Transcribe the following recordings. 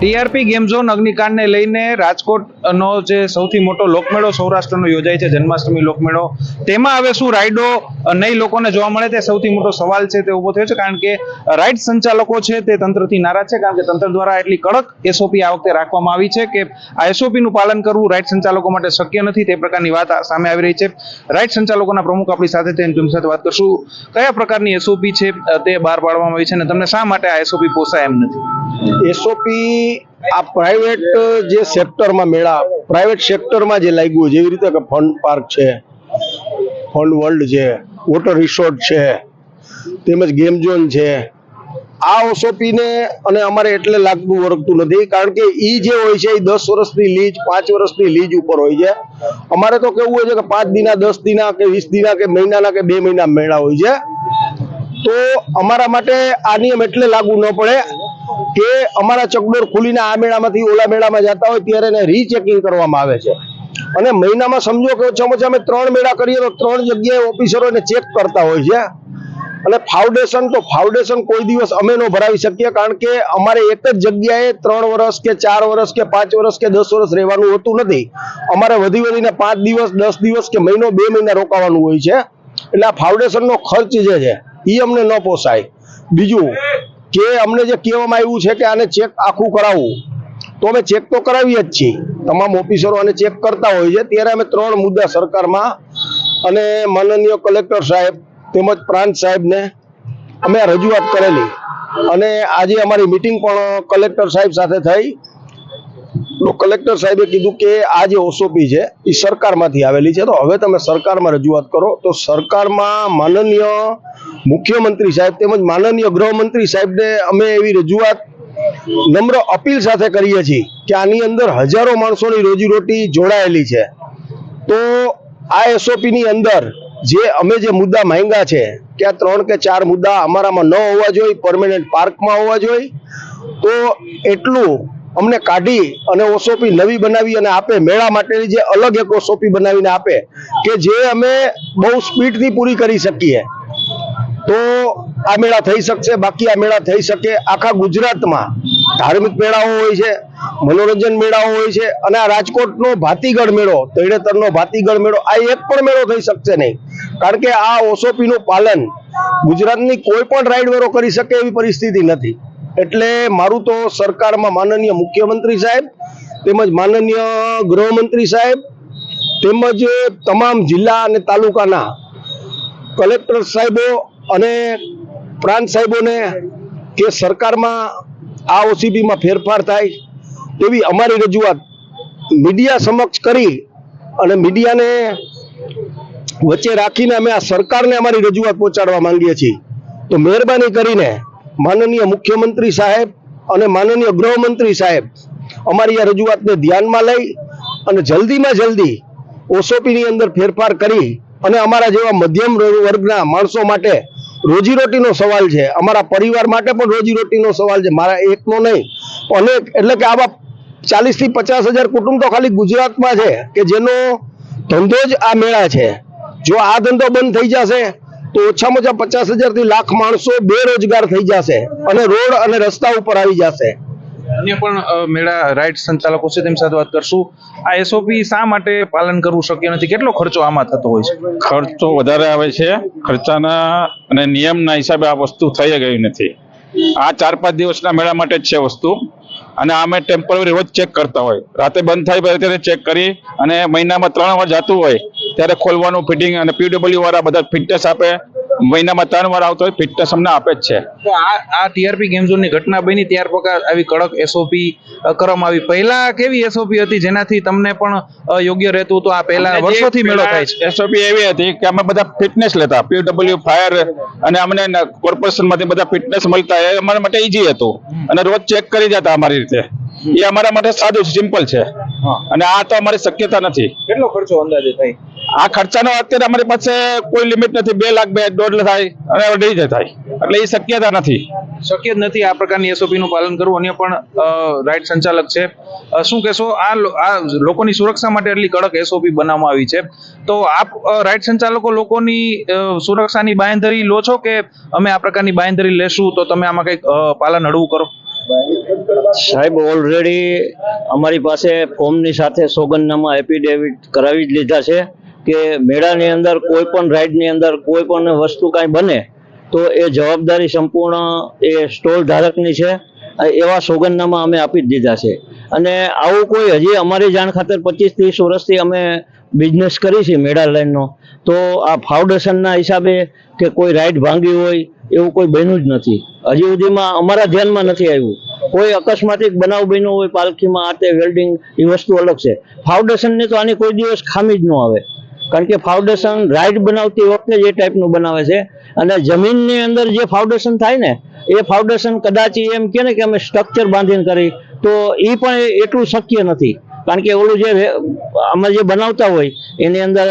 TRP game zone અગ્નિકાંડને લઈને રાજકોટનો જે સૌથી મોટો લોકમેળો સૌરાષ્ટ્રનો યોજાય છે, જન્માષ્ટમી લોકમેળો. તેમાં હવે શું રાઇડો નહીં લોકોને જોવા મળે તે સૌથી મોટો સવાલ છે તે ઊભો થયો છે, કારણ કે રાઇડ સંચાલકો છે તે તંત્રથી નારાજ છે, કારણ કે તંત્ર દ્વારા એટલી કડક એસઓપી આ વખતે રાખવામાં આવી છે કે આ એસઓપીનું પાલન કરવું રાઇડ સંચાલકો માટે શક્ય નથી તે પ્રકારની વાત સામે આવી રહી છે. રાઇડ સંચાલકોના પ્રમુખ આપણી સાથે છે તેમની સાથે વાત કરશું. કયા પ્રકારની એસઓપી છે તે બહાર પાડવામાં આવી છે અને તમને શા માટે આ એસઓપી પોસાય એમ નથી? એસઓપી આ પ્રાઇવેટ જે સેક્ટરમાં મેળા પ્રાઇવેટ સેક્ટરમાં જે લાગ્યું, જેવી રીતે કે ફન પાર્ક છે ફન વર્લ્ડ છે વોટર રિસોર્ટ છે, તેમજ ગેમ ઝોન છે, આ ઓસોપીને અને અમારે એટલે લાગતું ઓળખતું નથી, કારણ કે ઈ જે હોય છે એ દસ વર્ષની લીજ પાંચ વર્ષની લીજ ઉપર હોય છે. અમારે તો કેવું હોય છે કે પાંચ દિના, દસ દિના કે વીસ દિના કે મહિનાના કે બે મહિના મેળા હોય છે. તો અમારા માટે આ નિયમ એટલે લાગુ ન પડે. કે અમારા ચકડોર ખુલીને આ મેળામાંથી ઓલા મેળામાં જતા હોય ત્યારે એને રીચેકિંગ કરવામાં આવે છે. અને મહિનામાં સમજો કે ઓછામાં ઓછા અમે ત્રણ મેળા કરીએ તો ત્રણ જગ્યાએ ઓફિસરો ચેક કરતા હોય છે. અને ફાઉન્ડેશન તો ફાઉન્ડેશન કોઈ દિવસ અમે ન ભરાવી શકીએ કારણ કે અમારે એક જ જગ્યાએ ત્રણ વર્ષ કે ચાર વર્ષ કે પાંચ વર્ષ કે દસ વર્ષ રહેવાનું હોતું નથી. અમારે વધી વધીને પાંચ દિવસ, દસ દિવસ કે મહિનો, બે મહિના રોકાવાનું હોય છે. એટલે આ ફાઉન્ડેશનનો ખર્ચ જે છે એ અમને ન પોસાય. બીજું કે અમને જે કહેવામાં આવ્યું છે કે આને ચેક આખું કરાવવું, તો અમે ચેક તો કરાવીએ જ છીએ. તમામ ઓફિસરો આને ચેક કરતા હોય છે. ત્યારે અમે ત્રણ મુદ્દા સરકારમાં અને માનનીય કલેક્ટર સાહેબ તેમજ પ્રાંત સાહેબને અમે રજૂઆત કરેલી. અને આજે અમારી મિટિંગ પણ કલેક્ટર સાહેબ સાથે થઈ. તો કલેક્ટર સાહેબે કીધું કે આ જે ઓસોપી છે એ સરકારમાંથી આવેલી છે. તો હવે તમે સરકારમાં રજૂઆત કરો. તો સરકારમાં માનનીય મુખ્યમંત્રી સાહેબ તેમજ માનનીય ગૃહમંત્રી સાહેબને અમે એવી રજૂઆત નમ્ર અપીલ સાથે કરીએ છીએ કે આની અંદર હજારો માણસોની રોજીરોટી જોડાયેલી છે. તો આ એસઓપીની અંદર જે અમે જે મુદ્દા માંગ્યા છે, કે આ ત્રણ કે ચાર મુદ્દા અમારામાં ન હોવા જોઈએ પરમેનન્ટ પાર્કમાં હોવા જોઈએ, તો એટલું અમને કાઢી અને ઓસોપી નવી બનાવી અને આપે મેળા માટેની જે અલગ એક ઓસોપી બનાવીને આપે, કે જે અમે બહુ સ્પીડથી પૂરી કરી શકીએ. તો આ મેળા થઈ શકશે, બાકી આ મેળા થઈ શકે આખા ગુજરાતમાં. ધાર્મિક મેળાઓ હોય છે, મનોરંજન મેળાઓ હોય છે, અને આ રાજકોટનો ભાતીગઢ મેળો તળેતરનો ભાતીગઢ મેળો, આ એક પણ મેળો થઈ શકશે નહીં. કારણ કે આ ઓસોપી નું પાલન ગુજરાતની કોઈ પણ રાઈડ વેરો કરી શકે એવી પરિસ્થિતિ નથી. એટલે મારું તો સરકારમાં માનનીય મુખ્યમંત્રી સાહેબ, તેમજ માનનીય ગૃહમંત્રી સાહેબ, તેમજ તમામ જિલ્લા અને તાલુકાના કલેક્ટર સાહેબો અને પ્રાંત સાહેબોને કે સરકારમાં આ ઓસીબીમાં ફેરફાર થાય તેવી અમારી રજૂઆત મીડિયા સમક્ષ કરી અને મીડિયાને વચ્ચે રાખીને અમે આ સરકારને અમારી રજૂઆત પહોંચાડવા માંગીએ છીએ. તો મહેરબાની કરીને માનનીય મુખ્યમંત્રી સાહેબ અને માનનીય ગૃહમંત્રી સાહેબ, અમારી આ રજૂઆતને ધ્યાનમાં લઈ અને જલ્દીમાં જલ્દી ઓસોપીની અંદર ફેરફાર કરી અને અમારા જેવા મધ્યમ વર્ગના માણસો માટે રોજીરોટીનો સવાલ છે. અમારા પરિવાર માટે પણ રોજીરોટીનો સવાલ છે. મારા એકનો નહીં. અનેક, એટલે કે આવા ચાલીસથી પચાસ હજાર કુટુંબ તો ખાલી ગુજરાતમાં છે કે જેનો ધંધો જ આ મેળા છે. જો આ ધંધો બંધ થઈ જશે તો ઓછામાં ઓછા પચાસ હજારથી લાખ માણસો બેરોજગાર થઈ જશે અને રોડ અને રસ્તા ઉપર આવી જશે. અન્ય પણ મેળા રાઇડ સંચાલકો છે તેમ સાથે વાત કરશું. આ એસઓપી શા માટે પાલન કરવું શક્ય નથી? કેટલો ખર્ચો આમાં થતો હોય છે? ખર્ચો વધારે આવે છે. ખર્ચાના અને નિયમના હિસાબે આ વસ્તુ થઈ ગઈ નથી. આ ચાર પાંચ દિવસના મેળા માટે જ છે વસ્તુ. અને અમે ટેમ્પરરી રોજ ચેક કરતા હોય. રાતે બંધ થાય પછી ત્યારે ચેક કરી અને મહિનામાં ત્રણ વાર જતું હોય ત્યારે ખોલવાનું ફિટિંગ અને પીડબ્લ્યુ વાળા બધા ફિટનેસ આપે. મહિનામાં ત્રણ વાર આવતો હોય ફિટનેસ અમને આપે જ છે. તો આ આ ટીઆરપી ગેમ ઝોનની ઘટના બની ત્યાર પછી આવી કડક એસઓપી કરવામાં આવી. પહેલા કેવી એસઓપી હતી જેનાથી તમને પણ યોગ્ય રહેતું હતું? આ પહેલા વર્ષોથી મેળો થાય છે. એસઓપી એવી હતી કે અમે બધા ફિટનેસ લેતા. પીડબ્લ્યુ ફાયર અને અમને કોર્પોરેશનમાંથી બધા ફિટનેસ મળતા. એ અમારા માટે ઈઝી હતું. અને રોજ ચેક કરી જતા અમારી રીતે. એ અમારા માટે સાદું સિમ્પલ છે. અને આ તો અમારી શક્યતા નથી. કેટલો ખર્ચો અંદાજે થાય? આ ખર્ચાનો અત્યારે અમારી પાસે કોઈ લિમિટ નથી. બે લાખ બે દોઢ લાખ થાય અને અઢી થાય. એટલે એ શક્યતા નથી. શક્ય જ નથી આ પ્રકારની એસઓપી નું પાલન કરવું. અન્ય પણ રાઇટ સંચાલક છે. શું કહેશો? આ આ લોકોની સુરક્ષા માટે એટલી કડક એસઓપી બનાવવામાં આવી છે. તો આપ રાઇટ સંચાલકો લોકોની સુરક્ષાની બાંયધરી લો છો કે અમે આ પ્રકારની બાંયધરી લેશું તો તમે આમાં કંઈક પાલન હળવું કરો? સાહેબ ઓલરેડી અમારી પાસે ફોર્મની સાથે સોગંદનામા એફિડેવિટ કરાવી જ લીધા છે કે મેળાની અંદર કોઈ પણ રાઈડની અંદર કોઈ પણ વસ્તુ કાંઈ બને, તો એ જવાબદારી સંપૂર્ણ એ સ્ટોલ ધારકની છે. એવા સોગંદનામા અમે આપી જ દીધા છે. અને આવું કોઈ હજી અમારી જાણ ખાતર પચીસ ત્રીસ વર્ષથી અમે બિઝનેસ કરી છે મેળા લાઈનનો તો આ ફાઉન્ડેશનના હિસાબે કે કોઈ રાઈડ ભાંગી હોય, એવું કોઈ બન્યું જ નથી. હજી સુધીમાં અમારા ધ્યાનમાં નથી આવ્યું. કોઈ અકસ્માતિક બનાવ બન્યો હોય પાલખીમાં, આ તે વેલ્ડિંગ એ વસ્તુ અલગ છે. ફાઉન્ડેશનને તો આની કોઈ દિવસ ખામી જ ન આવે. કારણ કે ફાઉન્ડેશન રાઈડ બનાવતી વખતે જે ટાઈપનું બનાવે છે. અને જમીનની અંદર જે ફાઉન્ડેશન થાય ને, એ ફાઉન્ડેશન કદાચ એમ કે ને કે અમે સ્ટ્રક્ચર બાંધીને કરી, તો એ પણ એટલું શક્ય નથી. કારણ કે ઓલું જે અમે જે બનાવતા હોય એની અંદર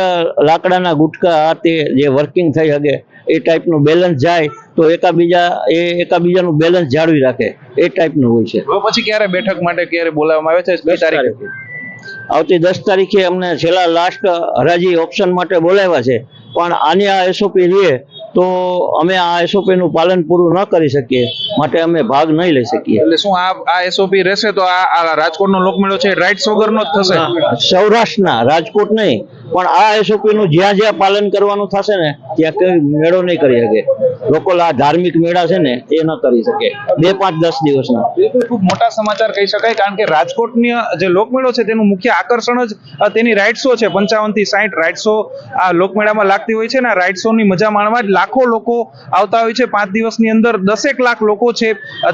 લાકડાના ગુટકા આ તે જે વર્કિંગ થઈ શકે એ ટાઈપનું બેલેન્સ જાય તો એકાબીજા એ એકાબીજાનું બેલેન્સ જાળવી રાખે એ ટાઈપનું હોય છે. પછી ક્યારે બેઠક માટે ક્યારે બોલાવવામાં આવે છે? બે તારીખે. આવતી દસ તારીખે અમને છેલ્લા લાસ્ટ હરાજી ઓપ્શન માટે બોલાવ્યા છે. પણ આની આ એસઓપી રહે તો અમે આ એસઓપી નું પાલન પૂરું ન કરી શકીએ માટે અમે ભાગ નહીં લઈ શકીએ. એટલે શું આ આ એસઓપી રહેશે તો આ રાજકોટ રાજકોટનો લોકમેળો છે રાઇટ વગરનો જ થશે? સૌરાષ્ટ્રના રાજકોટ નહીં. પણ આ એસઓપી નું જ્યાં જ્યાં પાલન કરવાનું થશે ને ત્યાં કઈ મેળો નહીં કરી શકે. લોકો આ ધાર્મિક મેળા છે ને, એ ન કરી શકે. બે પાંચ દસ દિવસના. ખૂબ મોટા સમાચાર કહી શકાય, કારણ કે રાજકોટની જે લોકમેળો છે, તેનું મુખ્ય આકર્ષણ જ તેની તેની શો છે, પંચાવનથી સાઠ શો આ લોકમેળામાં લાગતી હોય છે ને, આ શોની મજા માણવા જ લાખો લોકો આવતા હોય છે. પાંચ દિવસની અંદર દસેક લાખ લોકો છે,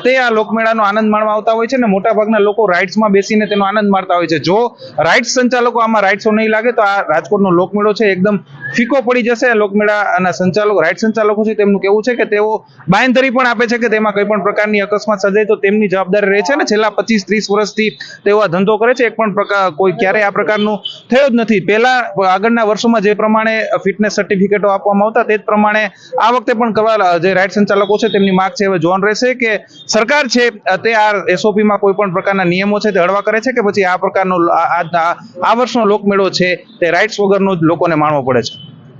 તે આ લોકમેળાનો આનંદ માણવા આવતા હોય છે ને મોટા ભાગના લોકો રાઇડ્સમાં બેસીને તેનો આનંદ માણતા હોય છે. જો રાઇડ્સ સંચાલકો આમાં રાઇડ્સો નહીં લાગે, તો આ રાજકોટનો લોકમેળો છે, એકદમ ફીકો પડી જશે લોકમેળા લોકમેળાના સંચાલકો, રાઇડ સંચાલકો છે, તેમનું કેવું છે કે તેઓ બાંયધરી પણ આપે છે કે તેમાં કોઈ પણ પ્રકારની અકસ્માત સર્જાય તો તેમની જવાબદારી રહે છે ને? છેલ્લા પચીસ, ત્રીસ વર્ષથી તેઓ આ ધંધો કરે છે. એક પણ પ્રકાર કોઈ ક્યારેય આ પ્રકારનું થયો જ નથી. પહેલા આગળના વર્ષોમાં જે પ્રમાણે ફિટનેસ સર્ટિફિકેટો આપવામાં આવતા તે જ પ્રમાણે આ વખતે પણ કરવા, જે રાઇડ સંચાલકો છે તેમની માગ છે. હવે જોવાનું રહેશે કે સરકાર છે, તે આ એસઓપીમાં કોઈ પણ પ્રકારના નિયમો છે તે હળવા કરે છે કે પછી આ પ્રકારનો, આ વર્ષનો લોકમેળો છે તે રાઇટ્સ વગરનો જ લોકોને માણવો પડે છે?